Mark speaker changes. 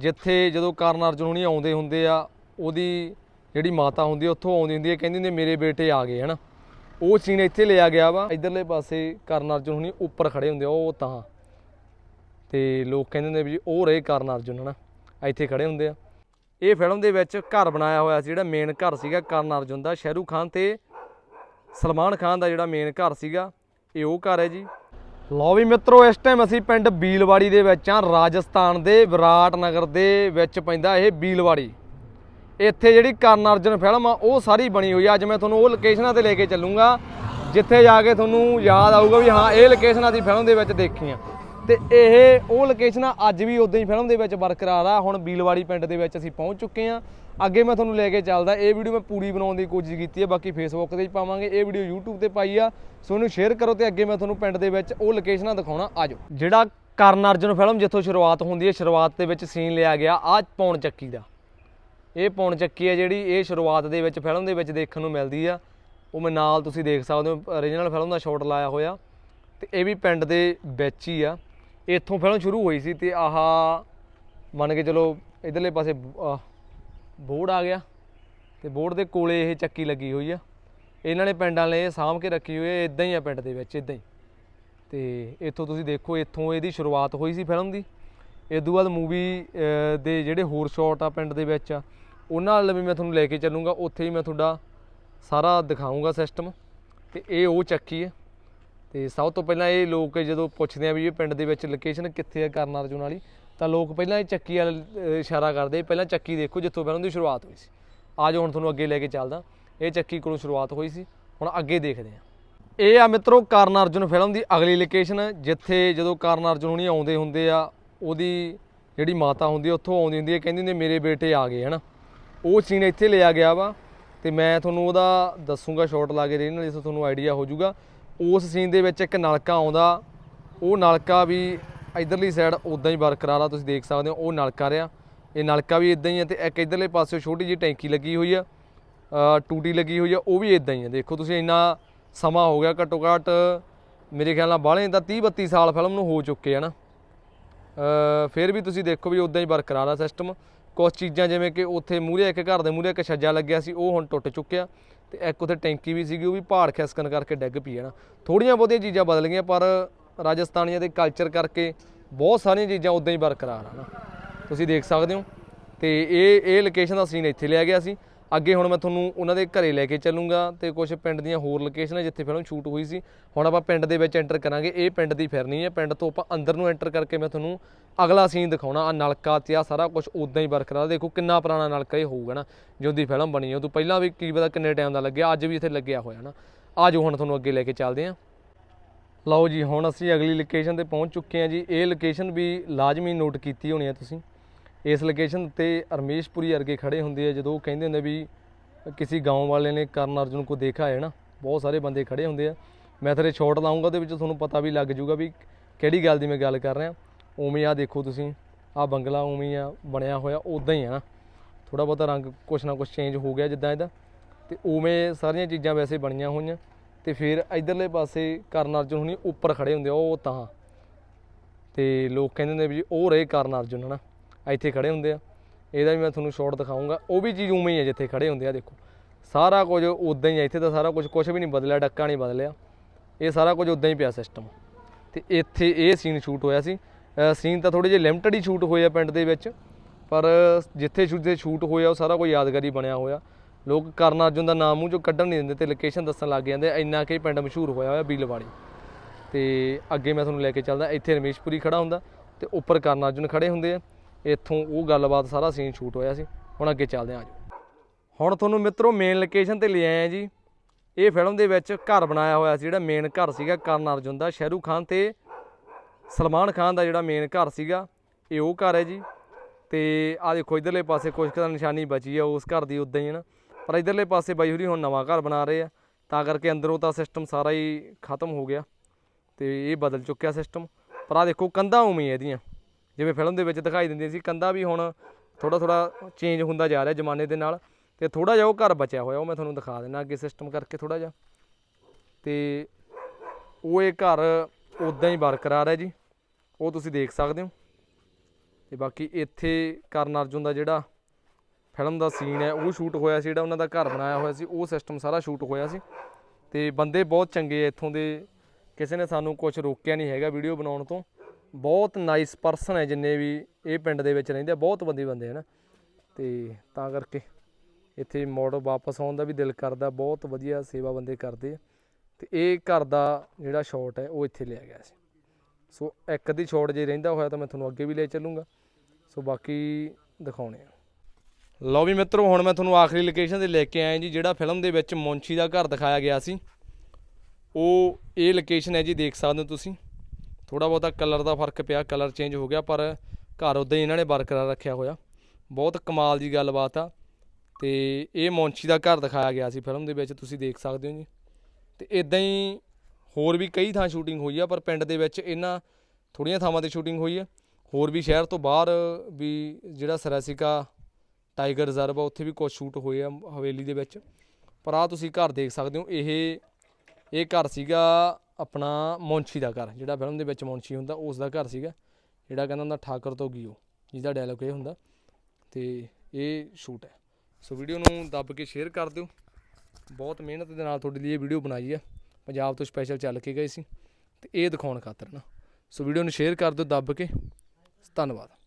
Speaker 1: ਜਿੱਥੇ ਜਦੋਂ ਕਰਨ ਅਰਜੁਨ ਹੁਣੀ ਆਉਂਦੇ ਹੁੰਦੇ ਆ, ਉਹਦੀ ਜਿਹੜੀ ਮਾਤਾ ਹੁੰਦੀ ਆ, ਉੱਥੋਂ ਆਉਂਦੀ ਹੁੰਦੀ ਹੈ ਕਹਿੰਦੀ ਹੁੰਦੀ ਮੇਰੇ ਬੇਟੇ ਆ ਗਏ, ਹਨਾ? ਉਹ ਸੀਨ ਇੱਥੇ ਲਿਆ ਗਿਆ ਵਾ। ਇਧਰਲੇ ਪਾਸੇ ਕਰਨ ਅਰਜੁਨ ਹੁਣੀ ਉੱਪਰ ਖੜੇ ਹੁੰਦੇ ਆ, ਉਹ ਤਾਂ। ਤੇ ਲੋਕ ਕਹਿੰਦੇ ਹੁੰਦੇ ਵੀ ਜੀ ਉਹ ਰਹੇ ਕਰਨ ਅਰਜੁਨ, ਹਨਾ? ਇੱਥੇ ਖੜੇ ਹੁੰਦੇ ਆ। ਇਹ ਫਿਲਮ ਦੇ ਵਿੱਚ ਘਰ ਬਣਾਇਆ ਹੋਇਆ ਸੀ, ਜਿਹੜਾ ਮੇਨ ਘਰ ਸੀਗਾ ਕਰਨ ਅਰਜੁਨ ਦਾ। ਸ਼ਾਹਰੂਖ ਖਾਨ ਤੇ ਸਲਮਾਨ ਖਾਨ ਦਾ ਜਿਹੜਾ ਮੇਨ ਘਰ ਸੀਗਾ, ਇਹ ਉਹ ਘਰ ਹੈ ਜੀ। ਲਓ ਵੀ ਮਿੱਤਰੋ, ਇਸ ਟਾਈਮ ਅਸੀਂ ਪਿੰਡ ਬੀਲਵਾੜੀ ਦੇ ਵਿੱਚ ਆ ਰਾਜਸਥਾਨ ਦੇ ਵਿਰਾਟ ਨਗਰ ਦੇ ਵਿੱਚ ਪੈਂਦਾ ਇਹ ਬੀਲਵਾੜੀ। ਇੱਥੇ ਜਿਹੜੀ ਕਰਨ ਅਰਜਨ ਫਿਲਮ ਆ, ਉਹ ਸਾਰੀ ਬਣੀ ਹੋਈ ਆ। ਅੱਜ ਮੈਂ ਤੁਹਾਨੂੰ ਉਹ ਲੋਕੇਸ਼ਨਾਂ ਤੇ ਲੈ ਕੇ ਚੱਲੂੰਗਾ, ਜਿੱਥੇ ਜਾ ਕੇ ਤੁਹਾਨੂੰ ਯਾਦ ਆਊਗਾ ਵੀ ਹਾਂ, ਇਹ ਲੋਕੇਸ਼ਨਾਂ ਦੀ ਫਿਲਮ ਦੇ ਵਿੱਚ ਦੇਖੀਆਂ ਤੇ ਇਹ ਉਹ ਲੋਕੇਸ਼ਨਾਂ ਅੱਜ ਵੀ ਉਦਾਂ ਹੀ ਫਿਲਮ ਦੇ ਵਿੱਚ ਬਰਕਰਾਰ ਆ। ਹੁਣ ਬੀਲਵਾੜੀ ਪਿੰਡ ਦੇ ਵਿੱਚ ਅਸੀਂ ਪਹੁੰਚ ਚੁੱਕੇ ਆ। ਅੱਗੇ ਮੈਂ ਤੁਹਾਨੂੰ ਲੈ ਕੇ ਚੱਲਦਾ, ਇਹ ਵੀਡੀਓ ਮੈਂ ਪੂਰੀ ਬਣਾਉਣ ਦੀ ਕੋਸ਼ਿਸ਼ ਕੀਤੀ ਹੈ, ਬਾਕੀ ਫੇਸਬੁੱਕ ਤੇ ਵੀ ਪਾਵਾਂਗੇ, ਇਹ ਵੀਡੀਓ YouTube ਤੇ ਪਾਈ ਆ, ਸੋ ਇਹਨੂੰ ਸ਼ੇਅਰ ਕਰੋ ਤੇ ਅੱਗੇ ਮੈਂ ਤੁਹਾਨੂੰ ਪਿੰਡ ਦੇ ਵਿੱਚ ਉਹ ਲੋਕੇਸ਼ਨਾਂ ਦਿਖਾਉਣਾ ਆਜੋ ਜਿਹੜਾ ਕਰਨ ਅਰਜੁਨ ਫਿਲਮ ਜਿੱਥੋਂ ਸ਼ੁਰੂਆਤ ਹੁੰਦੀ ਹੈ, ਸ਼ੁਰੂਆਤ ਦੇ ਵਿੱਚ ਸੀਨ ਲਿਆ ਗਿਆ, ਆ ਪੌਣ ਚੱਕੀ ਦਾ। ਇਹ ਪੌਣ ਚੱਕੀ ਹੈ ਜਿਹੜੀ ਇਹ ਸ਼ੁਰੂਆਤ ਦੇ ਵਿੱਚ ਫਿਲਮ ਦੇ ਵਿੱਚ ਦੇਖਣ ਨੂੰ ਮਿਲਦੀ ਆ। ਉਹ ਮੈਂ ਨਾਲ ਤੁਸੀਂ ਦੇਖ ਸਕਦੇ ਹੋ ਓਰੀਜਨਲ ਫਿਲਮ ਦਾ ਸ਼ਾਟ ਲਾਇਆ ਹੋਇਆ। ਤੇ ਇਹ ਵੀ ਪਿੰਡ ਦੇ ਵਿੱਚ ਹੀ ਆ। ਇੱਥੋਂ ਫਿਲਮ ਸ਼ੁਰੂ ਹੋਈ ਸੀ ਤੇ ਆਹ ਮੰਨ ਕੇ ਚਲੋ, ਇਧਰਲੇ ਪਾਸੇ ਬੋਰਡ ਆ ਗਿਆ ਤੇ ਬੋਰਡ ਦੇ ਕੋਲੇ ਇਹ ਚੱਕੀ ਲੱਗੀ ਹੋਈ ਆ। ਇਹਨਾਂ ਨੇ ਪਿੰਡਾਂ ਨੇ ਸਾਂਭ ਕੇ ਰੱਖੀ ਹੋਈ ਹੈ ਇਦਾਂ ਹੀ ਆ ਪਿੰਡ ਦੇ ਵਿੱਚ ਇਦਾਂ ਹੀ। ਤੇ ਇੱਥੋਂ ਤੁਸੀਂ ਦੇਖੋ, ਇੱਥੋਂ ਇਹਦੀ ਸ਼ੁਰੂਆਤ ਹੋਈ ਸੀ ਫਿਲਮ ਦੀ। ਇਹ ਤੋਂ ਬਾਅਦ ਮੂਵੀ ਦੇ ਜਿਹੜੇ ਹੋਰ ਸ਼ਾਟ ਆ ਪਿੰਡ ਦੇ ਵਿੱਚ ਆ, ਉਹਨਾਂ ਨਾਲ ਵੀ ਮੈਂ ਤੁਹਾਨੂੰ ਲੈ ਕੇ ਚੱਲੂੰਗਾ। ਉੱਥੇ ਹੀ ਮੈਂ ਤੁਹਾਡਾ ਸਾਰਾ ਦਿਖਾਊਂਗਾ ਸਿਸਟਮ ਤੇ ਇਹ ਉਹ ਚੱਕੀ ਹੈ ਤੇ ਸਭ ਤੋਂ ਪਹਿਲਾਂ ਇਹ ਲੋਕ ਜਦੋਂ ਪੁੱਛਦੇ ਆ ਵੀ ਇਹ ਪਿੰਡ ਦੇ ਵਿੱਚ ਲੋਕੇਸ਼ਨ ਕਿੱਥੇ ਆ ਕਰਨ ਅਰਜੁਨ ਵਾਲੀ ਤਾਂ ਲੋਕ ਪਹਿਲਾਂ ਇਹ ਚੱਕੀ ਵੱਲ ਇਸ਼ਾਰਾ ਕਰਦੇ ਪਹਿਲਾਂ ਚੱਕੀ ਦੇਖੋ ਜਿੱਥੋਂ ਪਹਿਲਾਂ ਦੀ ਸ਼ੁਰੂਆਤ ਹੋਈ ਸੀ। ਆ ਹੁਣ ਤੁਹਾਨੂੰ ਅੱਗੇ ਲੈ ਕੇ ਚੱਲਦਾ। ਇਹ ਚੱਕੀ ਕੋਲੋਂ ਸ਼ੁਰੂਆਤ ਹੋਈ ਸੀ। ਹੁਣ ਅੱਗੇ ਦੇਖਦੇ ਹਾਂ। ਇਹ ਆ ਮਿੱਤਰੋ ਕਰਨ ਅਰਜੁਨ ਫਿਲਮ ਦੀ ਅਗਲੀ ਲੋਕੇਸ਼ਨ ਜਿੱਥੇ ਜਦੋਂ ਕਰਨ ਅਰਜੁਨ ਹੁਣੀ ਆਉਂਦੇ ਹੁੰਦੇ ਆ, ਉਹਦੀ ਜਿਹੜੀ ਮਾਤਾ ਹੁੰਦੀ ਆ, ਉੱਥੋਂ ਆਉਂਦੀ ਹੁੰਦੀ ਹੈ ਕਹਿੰਦੀ ਹੁੰਦੀ ਮੇਰੇ ਬੇਟੇ ਆ ਗਏ, ਹਨਾ। ਉਹ ਸੀਨ ਇੱਥੇ ਲਿਆ ਗਿਆ ਵਾ ਤੇ ਮੈਂ ਤੁਹਾਨੂੰ ਉਹਦਾ ਦੱਸੂਗਾ ਸ਼ਾਟ ਲਾ ਕੇ ਦੇ ਨਾਲ ਜਿਸ ਤੁਹਾਨੂੰ ਆਈਡੀਆ ਹੋ ਜਾਊਗਾ। ਉਸ ਸੀਨ ਦੇ ਵਿੱਚ ਇੱਕ ਨਲਕਾ ਆਉਂਦਾ। ਉਹ ਨਲਕਾ ਵੀ ਇਧਰਲੀ ਸਾਈਡ ਉਦਾਂ ਹੀ ਬਰਕਰਾਰ ਆ ਤੁਸੀਂ ਦੇਖ ਸਕਦੇ ਹੋ, ਉਹ ਨਲਕਾ ਰਿਹਾ। ਇਹ ਨਲਕਾ ਵੀ ਇਦਾਂ ਹੀ ਹੈ ਤੇ ਇੱਕ ਇਧਰਲੇ ਪਾਸੇ ਛੋਟੀ ਜਿਹੀ ਟੈਂਕੀ ਲੱਗੀ ਹੋਈ ਆ ਟੂਟੀ ਲੱਗੀ ਹੋਈ ਆ ਉਹ ਵੀ ਇਦਾਂ ਹੀ ਆ ਦੇਖੋ ਤੁਸੀਂ ਇੰਨਾ ਸਮਾਂ ਹੋ ਗਿਆ, ਘੱਟੋ ਘੱਟ ਮੇਰੇ ਖਿਆਲ ਨਾਲ ਬਾਹਲੇ ਤਾਂ 30 32 ਸਾਲ ਫਿਲਮ ਨੂੰ ਹੋ ਚੁੱਕੇ ਆ ਨਾ ਫਿਰ ਵੀ ਤੁਸੀਂ ਦੇਖੋ ਵੀ ਉਦਾਂ ਹੀ ਬਰਕਰਾਰ ਆ ਸਿਸਟਮ ਕੁਝ ਚੀਜ਼ਾਂ ਜਿਵੇਂ ਕਿ ਉੱਥੇ ਮੂਹਰੇ ਇੱਕ ਘਰ ਦੇ ਮੂਹਰੇ ਇੱਕ ਛੱਜਾ ਲੱਗਿਆ ਸੀ, ਉਹ ਹੁਣ ਟੁੱਟ ਚੁੱਕਿਆ। ਤੇ ਇੱਕ ਉੱਥੇ ਟੈਂਕੀ ਵੀ ਸੀਗੀ, ਉਹ ਵੀ ਪਹਾੜ ਖਿਸਕਣ ਕਰਕੇ ਡਿੱਗ ਪਈ ਹੈ ਨਾ। ਥੋੜੀਆਂ ਬਹੁਤੀਆਂ ਚੀਜ਼ਾਂ ਬਦਲ ਗਈਆਂ, ਪਰ ਰਾਜਸਥਾਨੀਆਂ ਦੇ ਕਲਚਰ ਕਰਕੇ ਬਹੁਤ ਸਾਰੀਆਂ ਚੀਜ਼ਾਂ ਉਦਾਂ ਹੀ ਬਰਕਰਾਰ ਆ ਨਾ। ਤੁਸੀਂ ਦੇਖ ਸਕਦੇ ਹੋ। ਤੇ ਇਹ ਇਹ ਲੋਕੇਸ਼ਨ ਦਾ ਸੀਨ ਇੱਥੇ ਲਿਆ ਗਿਆ ਸੀ। ਅੱਗੇ ਹੁਣ ਮੈਂ ਤੁਹਾਨੂੰ ਉਹਨਾਂ ਦੇ ਘਰੇ ਲੈ ਕੇ ਚੱਲੂੰਗਾ ਤੇ ਕੁਝ ਪਿੰਡ ਦੀਆਂ ਹੋਰ ਲੋਕੇਸ਼ਨਾਂ ਜਿੱਥੇ ਫਿਲਮ ਸ਼ੂਟ ਹੋਈ ਸੀ। ਹੁਣ ਆਪਾਂ ਪਿੰਡ ਦੇ ਵਿੱਚ ਐਂਟਰ ਕਰਾਂਗੇ। ਇਹ ਪਿੰਡ ਦੀ ਫਿਰਨੀ ਹੈ। ਪਿੰਡ ਤੋਂ ਆਪਾਂ ਅੰਦਰ ਨੂੰ ਐਂਟਰ ਕਰਕੇ ਮੈਂ ਤੁਹਾਨੂੰ ਅਗਲਾ ਸੀਨ ਦਿਖਾਉਣਾ। ਆ ਨਲਕਾ ਤੇ ਆ ਸਾਰਾ ਕੁਝ ਉਦਾਂ ਹੀ ਬਰਕਰਾਰ। ਦੇਖੋ ਕਿੰਨਾ ਪੁਰਾਣਾ ਨਲਕਾ ਇਹ ਹੋਊਗਾ ਨਾ ਜਿਉਂਦੀ ਫਿਲਮ ਬਣੀ ਉਹ ਤੋਂ ਪਹਿਲਾਂ ਵੀ ਕੀ ਪਤਾ ਕਿੰਨੇ ਟਾਈਮ ਦਾ ਲੱਗਿਆ। ਅੱਜ ਵੀ ਇੱਥੇ ਲੱਗਿਆ ਹੋਇਆ ਨਾ। ਆਜੋ ਹੁਣ ਤੁਹਾਨੂੰ ਅੱਗੇ ਲੈ ਕੇ ਚੱਲਦੇ ਹਾਂ। ਲਓ ਜੀ, ਹੁਣ ਅਸੀਂ ਅਗਲੀ ਲੋਕੇਸ਼ਨ ਤੇ ਪਹੁੰਚ ਚੁੱਕੇ ਹਾਂ ਜੀ। ਇਹ ਲੋਕੇਸ਼ਨ ਵੀ ਲਾਜ਼ਮੀ ਨੋਟ ਕੀਤੀ ਹੋਣੀ ਹੈ ਤੁਸੀਂ। ਇਸ ਲੋਕੇਸ਼ਨ ਤੇ ਅਰਮੇਸ਼ਪੁਰੀ ਅਰਗੇ ਖੜੇ ਹੁੰਦੇ ਆ, ਜਦੋਂ ਉਹ ਕਹਿੰਦੇ ਹੁੰਦੇ ਵੀ ਕਿਸੇ ਗਾਉਂ ਵਾਲੇ ਨੇ ਕਰਨ ਅਰਜੁਨ ਕੋ ਦੇਖਾ ਹੈ ਨਾ, ਬਹੁਤ ਸਾਰੇ ਬੰਦੇ ਖੜੇ ਹੁੰਦੇ ਆ। ਮੈਂ ਥਰੇ ਸ਼ਾਟ ਲਾਉਂਗਾ ਉਹਦੇ ਵਿੱਚ ਤੁਹਾਨੂੰ ਪਤਾ ਵੀ ਲੱਗ ਜੂਗਾ ਵੀ ਕਿਹੜੀ ਗੱਲ ਦੀ ਮੈਂ ਗੱਲ ਕਰ ਰਿਹਾ। ਉਵੇਂ ਆ ਦੇਖੋ ਤੁਸੀਂ ਆ ਬੰਗਲਾ ਉਵੇਂ ਆ, ਬਣਿਆ ਹੋਇਆ ਉਦਾਂ ਹੀ ਆ ਨਾ। ਥੋੜਾ ਬਹੁਤਾ ਰੰਗ ਕੁਛ ਨਾ ਕੁਛ ਚੇਂਜ ਹੋ ਗਿਆ ਜਿੱਦਾਂ ਇਹਦਾ। ਤੇ ਉਵੇਂ ਸਾਰੀਆਂ ਚੀਜ਼ਾਂ ਵੈਸੇ ਬਣੀਆਂ ਹੋਈਆਂ। ਤੇ ਫਿਰ ਇਧਰਲੇ ਪਾਸੇ ਕਰਨ ਅਰਜੁਨ ਹੁਣੀ ਉੱਪਰ ਖੜੇ ਹੁੰਦੇ ਆ, ਉਹ ਤਾਂ। ਤੇ ਲੋਕ ਕਹਿੰਦੇ ਹੁੰਦੇ ਵੀ ਜੀ ਉਹ ਰਹੇ ਕਰਨ ਅਰਜੁਨ, ਹਨਾ? ਇੱਥੇ ਖੜੇ ਹੁੰਦੇ ਆ। ਇਹਦਾ ਵੀ ਮੈਂ ਤੁਹਾਨੂੰ ਸ਼ਾਟ ਦਿਖਾਉਂਗਾ ਉਹ ਵੀ ਚੀਜ਼ ਉਵੇਂ ਹੀ ਹੈ ਜਿੱਥੇ ਖੜੇ ਹੁੰਦੇ ਆ, ਦੇਖੋ। ਸਾਰਾ ਕੁਝ ਉਦਾਂ ਹੀ ਹੈ ਇੱਥੇ ਤਾਂ ਸਾਰਾ ਕੁਝ ਕੁਝ ਵੀ ਨਹੀਂ ਬਦਲਿਆ, ਡੱਕਾ ਨਹੀਂ ਬਦਲਿਆ। ਇਹ ਸਾਰਾ ਕੁਝ ਉਦਾਂ ਹੀ ਪਿਆ ਸਿਸਟਮ ਤੇ ਇੱਥੇ ਇਹ ਸੀਨ ਸ਼ੂਟ ਹੋਇਆ ਸੀ। ਸੀਨ ਤਾਂ ਥੋੜੇ ਜਿਹੇ ਲਿਮਟਡ ਹੀ ਸ਼ੂਟ ਹੋਏ ਆ ਪਿੰਡ ਦੇ ਵਿੱਚ, ਪਰ ਜਿੱਥੇ ਸ਼ੂਟ ਦੇ ਸ਼ੂਟ ਹੋਇਆ, ਉਹ ਸਾਰਾ ਕੁਝ ਯਾਦਗਾਰੀ ਬਣਿਆ ਹੋਇਆ। ਲੋਕ ਕਰਨ ਅਰਜੁਨ ਦਾ ਨਾਮ ਮੂੰਹ ਚੋਂ ਕੱਢਣ ਨਹੀਂ ਦਿੰਦੇ ਤੇ ਲੋਕੇਸ਼ਨ ਦੱਸਣ ਲੱਗ ਜਾਂਦੇ ਇੰਨਾ ਕਿ ਪਿੰਡ ਮਸ਼ਹੂਰ ਹੋਇਆ ਹੋਇਆ ਬੀਲਵਾੜੀ। ਤੇ ਅੱਗੇ ਮੈਂ ਤੁਹਾਨੂੰ ਲੈ ਕੇ ਚੱਲਦਾ, ਇੱਥੇ ਰਮੇਸ਼ਪੁਰੀ ਖੜਾ ਹੁੰਦਾ ਤੇ ਉੱਪਰ ਕਰਨ ਅਰਜੁਨ ਖੜੇ ਹੁੰਦੇ ਆ। ਇੱਥੋਂ ਉਹ ਗੱਲਬਾਤ ਸਾਰਾ ਸੀਨ ਸ਼ੂਟ ਹੋਇਆ ਸੀ। ਹੁਣ ਅੱਗੇ ਚੱਲਦੇ ਹਾਂ ਆਜੋ ਹੁਣ ਤੁਹਾਨੂੰ ਮਿੱਤਰੋ ਮੇਨ ਲੋਕੇਸ਼ਨ ਤੇ ਲੈ ਆਏ ਆ ਜੀ। ਇਹ ਫਿਲਮ ਦੇ ਵਿੱਚ ਘਰ ਬਣਾਇਆ ਹੋਇਆ ਸੀ ਜਿਹੜਾ ਮੇਨ ਘਰ ਸੀਗਾ ਕਰਨ ਅਰਜੁਨ ਦਾ। ਸ਼ਾਹਰੂਖ ਖਾਨ ਤੇ ਸਲਮਾਨ ਖਾਨ ਦਾ ਜਿਹੜਾ ਮੇਨ ਘਰ ਸੀਗਾ, ਇਹ ਉਹ ਘਰ ਹੈ ਜੀ। ਤੇ ਆ ਦੇਖੋ, ਇਧਰਲੇ ਪਾਸੇ ਕੁਝ ਕੁ ਨਿਸ਼ਾਨੀ ਬਚੀ ਆ, ਉਸ ਘਰ ਦੀ ਉਦਾਂ ਹੀ ਹੈ ਨਾ। ਪਰ ਇਧਰਲੇ ਪਾਸੇ ਬਾਈ ਹੋਰੀ ਹੁਣ ਨਵਾਂ ਘਰ ਬਣਾ ਰਹੇ ਆ, ਤਾਂ ਕਰਕੇ ਅੰਦਰੋਂ ਤਾਂ ਸਿਸਟਮ ਸਾਰਾ ਹੀ ਖਤਮ ਹੋ ਗਿਆ ਤੇ ਇਹ ਬਦਲ ਚੁੱਕਿਆ ਸਿਸਟਮ ਪਰ ਆ ਦੇਖੋ ਕੰਧਾਂ ਉਵੇਂ ਹੀ ਇਹਦੀਆਂ, ਜਿਵੇਂ ਫਿਲਮ ਦੇ ਵਿੱਚ ਦਿਖਾਈ ਦਿੰਦੀਆਂ ਸੀ, ਕੰਧਾਂ ਵੀ ਹੁਣ ਥੋੜਾ ਥੋੜਾ ਚੇਂਜ ਹੁੰਦਾ ਜਾ ਰਿਹਾ ਜ਼ਮਾਨੇ ਦੇ ਨਾਲ ਤੇ ਥੋੜਾ ਜਿਹਾ ਉਹ ਘਰ ਬਚਿਆ ਹੋਇਆ, ਉਹ ਮੈਂ ਤੁਹਾਨੂੰ ਦਿਖਾ ਦਿੰਦਾ ਅੱਗੇ ਸਿਸਟਮ ਕਰਕੇ ਥੋੜਾ ਜਿਹਾ। ਤੇ ਉਹ ਇਹ ਘਰ ਉਦਾਂ ਹੀ ਬਰਕਰਾਰ ਹੈ ਜੀ, ਉਹ ਤੁਸੀਂ ਦੇਖ ਸਕਦੇ ਹੋ। ਤੇ ਬਾਕੀ ਇੱਥੇ ਕਰਨ ਅਰਜੁਨ ਦਾ ਜਿਹੜਾ ਫਿਲਮ ਦਾ ਸੀਨ ਹੈ, ਉਹ ਸ਼ੂਟ ਹੋਇਆ ਸੀ ਜਿਹੜਾ ਉਹਨਾਂ ਦਾ ਘਰ ਬਣਾਇਆ ਹੋਇਆ ਸੀ, ਉਹ ਸਿਸਟਮ ਸਾਰਾ ਸ਼ੂਟ ਹੋਇਆ ਸੀ। ਤੇ ਬੰਦੇ ਬਹੁਤ ਚੰਗੇ ਆ ਇੱਥੋਂ ਦੇ, ਕਿਸੇ ਨੇ ਸਾਨੂੰ ਕੁਝ ਰੋਕਿਆ ਨਹੀਂ ਹੈਗਾ ਵੀਡੀਓ ਬਣਾਉਣ ਤੋਂ। ਬਹੁਤ ਨਾਈਸ ਪਰਸਨ ਹੈ ਜਿੰਨੇ ਵੀ ਇਹ ਪਿੰਡ ਦੇ ਵਿੱਚ ਰਹਿੰਦੇ ਆ, ਬਹੁਤ ਬੰਦੇ ਬੰਦੇ ਹਨ ਤੇ ਤਾਂ ਕਰਕੇ ਇੱਥੇ ਮੋੜ ਵਾਪਸ ਆਉਣ ਦਾ ਵੀ ਦਿਲ ਕਰਦਾ, ਬਹੁਤ ਵਧੀਆ ਸੇਵਾ ਬੰਦੇ ਕਰਦੇ ਆ। ਤੇ ਇਹ ਘਰ ਦਾ ਜਿਹੜਾ ਸ਼ਾਟ ਹੈ, ਉਹ ਇੱਥੇ ਲਿਆ ਗਿਆ ਸੀ। ਸੋ ਇੱਕ ਦੀ ਸ਼ਾਟ ਜੇ ਰਹਿੰਦਾ ਹੋਇਆ ਤਾਂ ਮੈਂ ਤੁਹਾਨੂੰ ਅੱਗੇ ਵੀ ਲੈ ਚੱਲੂੰਗਾ। ਸੋ ਬਾਕੀ ਦਿਖਾਉਣੇ ਆ। ਲਓ ਵੀ ਮਿੱਤਰੋ, ਹੁਣ ਮੈਂ ਤੁਹਾਨੂੰ ਆਖਰੀ ਲੋਕੇਸ਼ਨ ਤੇ ਲੈ ਕੇ ਆਇਆ ਜੀ, ਜਿਹੜਾ ਫਿਲਮ ਦੇ ਵਿੱਚ ਮੁੰਸ਼ੀ ਦਾ ਘਰ ਦਿਖਾਇਆ ਗਿਆ ਸੀ। ਉਹ ਇਹ ਲੋਕੇਸ਼ਨ ਹੈ ਜੀ, ਦੇਖ ਸਕਦੇ ਹੋ ਤੁਸੀਂ। ਥੋੜਾ ਬਹੁਤਾ ਕਲਰ ਦਾ ਫ਼ਰਕ ਪਿਆ ਕਲਰ ਚੇਂਜ ਹੋ ਗਿਆ, ਪਰ ਘਰ ਉਦਾਂ ਹੀ ਇਹਨਾਂ ਨੇ ਬਰਕਰਾਰ ਰੱਖਿਆ ਹੋਇਆ। ਬਹੁਤ ਕਮਾਲ ਦੀ ਗੱਲਬਾਤ ਆ। ਤੇ ਇਹ ਮੁੰਸ਼ੀ ਦਾ ਘਰ ਦਿਖਾਇਆ ਗਿਆ ਸੀ ਫਿਲਮ ਦੇ ਵਿੱਚ, ਤੁਸੀਂ ਦੇਖ ਸਕਦੇ ਹੋ ਜੀ। ਤੇ ਇਦਾਂ ਹੀ ਹੋਰ ਵੀ ਕਈ ਥਾਂ ਸ਼ੂਟਿੰਗ ਹੋਈ ਆ, ਪਰ ਪਿੰਡ ਦੇ ਵਿੱਚ ਇਹਨਾਂ ਥੋੜੀਆਂ ਥਾਵਾਂ ਤੇ ਸ਼ੂਟਿੰਗ ਹੋਈ ਆ। ਹੋਰ ਵੀ ਸ਼ਹਿਰ ਤੋਂ ਬਾਹਰ ਵੀ ਜਿਹੜਾ ਸਰਾਸਿਕਾ ਟਾਈਗਰ ਰਿਜ਼ਰਵ ਆ ਉੱਥੇ ਵੀ ਕੁਝ ਸ਼ੂਟ ਹੋਏ ਆ ਹਵੇਲੀ ਦੇ ਵਿੱਚ। ਪਰ ਆ ਤੁਸੀਂ ਘਰ ਦੇਖ ਸਕਦੇ ਹੋ, ਇਹ ਇਹ ਘਰ ਸੀਗਾ ਆਪਣਾ ਮੌਂਚੀ ਦਾ ਘਰ, ਜਿਹੜਾ ਫਿਲਮ ਦੇ ਵਿੱਚ ਮੌਂਚੀ ਹੁੰਦਾ ਉਸ ਦਾ ਘਰ ਸੀਗਾ, ਜਿਹੜਾ ਕਹਿੰਦਾ ਹੁੰਦਾ ਠਾਕਰ ਤੋਂ ਗਿਓ, ਜਿਹਦਾ ਡਾਇਲੋਗ ਇਹ ਹੁੰਦਾ। ਤੇ ਇਹ ਸ਼ੂਟ ਹੈ। ਸੋ ਵੀਡੀਓ ਨੂੰ ਦੱਬ ਕੇ ਸ਼ੇਅਰ ਕਰ ਦਿਓ। ਬਹੁਤ ਮਿਹਨਤ ਦੇ ਨਾਲ ਤੁਹਾਡੇ ਲਈ ਇਹ ਵੀਡੀਓ ਬਣਾਈ ਹੈ। ਪੰਜਾਬ ਤੋਂ ਸਪੈਸ਼ਲ ਚੱਲ ਕੇ ਗਏ ਸੀ। ਤੇ ਇਹ ਦਿਖਾਉਣ ਖਾਤਰ ਨਾ। ਸੋ ਵੀਡੀਓ ਨੂੰ ਸ਼ੇਅਰ ਕਰ ਦਿਓ, ਦੱਬ ਕੇ। ਧੰਨਵਾਦ।